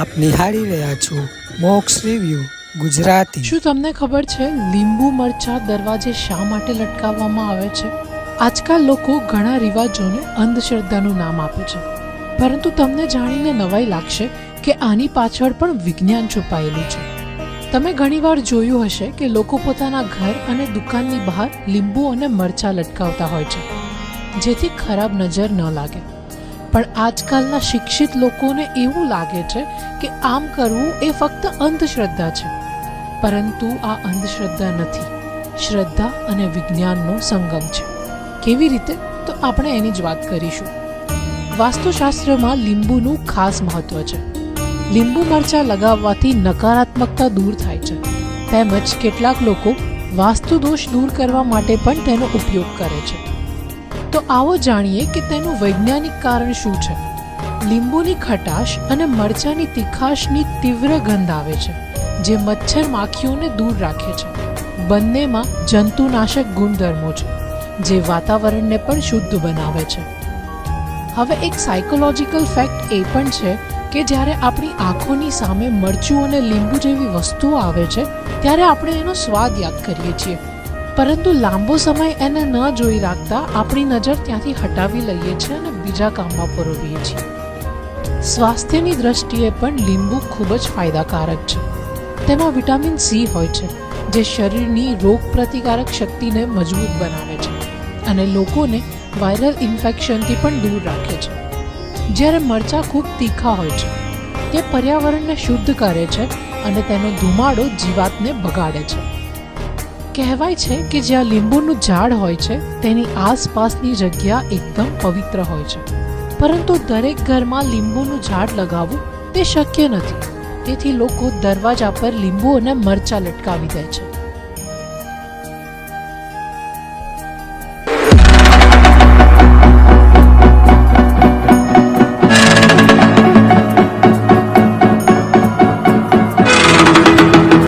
આપ નિહાળી રહ્યા છો મોક્સ રિવ્યુ ગુજરાતી. શું તમને ખબર છે લીંબુ મરચા દરવાજે શા માટે લટકાવવામાં આવે છે? આજકાલ લોકો ઘણા રિવાજોને અંધશ્રદ્ધાનું નામ આપે છે. પરંતુ તમને જાણીને નવાઈ લાગશે કે આની પાછળ પણ વિજ્ઞાન છુપાયેલું છે. તમે ઘણીવાર જોયું હશે કે લોકો પોતાના ઘર અને દુકાનની બહાર લીંબુ અને મરચા લટકાવતા હોય છે. જેથી ખરાબ નજર ન લાગે. પણ આજકાલના શિક્ષિત લોકોને એવું લાગે છે કે આમ કરવું એ ફક્ત અંધશ્રદ્ધા છે. પરંતુ આ અંધશ્રદ્ધા નથી. શ્રદ્ધા અને વિજ્ઞાનનો સંગમ છે. કેવી રીતે? તો આપણે એની જ વાત કરીશું. વાસ્તુશાસ્ત્રમાં લીંબુનું ખાસ મહત્વ છે. લીંબુ મરચા લગાવવાથી નકારાત્મકતા દૂર થાય છે. તેમજ કેટલાક લોકો વાસ્તુ દોષ દૂર કરવા માટે પણ તેનો ઉપયોગ કરે છે. તો આવો જાણીએ કે તેનું વૈજ્ઞાનિક કારણ શું છે? લીંબુની ખટાશ અને મરચાની તીખાશની તીવ્ર ગંધ આવે છે, જે મચ્છર માખીઓને દૂર રાખે છે. બંનેમાં જંતુનાશક ગુણધર્મો છે, જે વાતાવરણને પણ શુદ્ધ બનાવે છે. હવે એક સાયકોલોજીકલ ફેક્ટ એ પણ છે કે જ્યારે આપણી આંખોની સામે મરચું અને લીંબુ જેવી વસ્તુઓ આવે છે, ત્યારે આપણે એનો સ્વાદ યાદ કરીએ છીએ. પરંતુ લાંબો સમય એને ન જોઈ રાખતા આપણી નજર ત્યાંથી હટાવી લઈએ છીએ અને બીજા કામમાં પરોવીએ છીએ. સ્વાસ્થ્યની દ્રષ્ટિએ પણ લીંબુ ખૂબ જ ફાયદાકારક છે. તેમાં વિટામિન સી હોય છે, જે શરીરની રોગ પ્રતિકારક શક્તિને મજબૂત બનાવે છે અને લોકોને વાયરલ ઇન્ફેક્શનથી પણ દૂર રાખે છે. જ્યારે મરચાં ખૂબ તીખા હોય છે, તે પર્યાવરણને શુદ્ધ કરે છે અને તેનો ધુમાડો જીવાતને બગાડે છે. કહેવાય છે કે જ્યાં લીંબુનું ઝાડ હોય છે, તેની આસપાસની જગ્યા એકદમ પવિત્ર હોય છે. પરંતુ દરેક ઘરમાં લીંબુનું ઝાડ લગાવવું તે શક્ય નથી. તેથી લોકો દરવાજા પર લીંબુ અને મરચાં લટકાવી દે છે.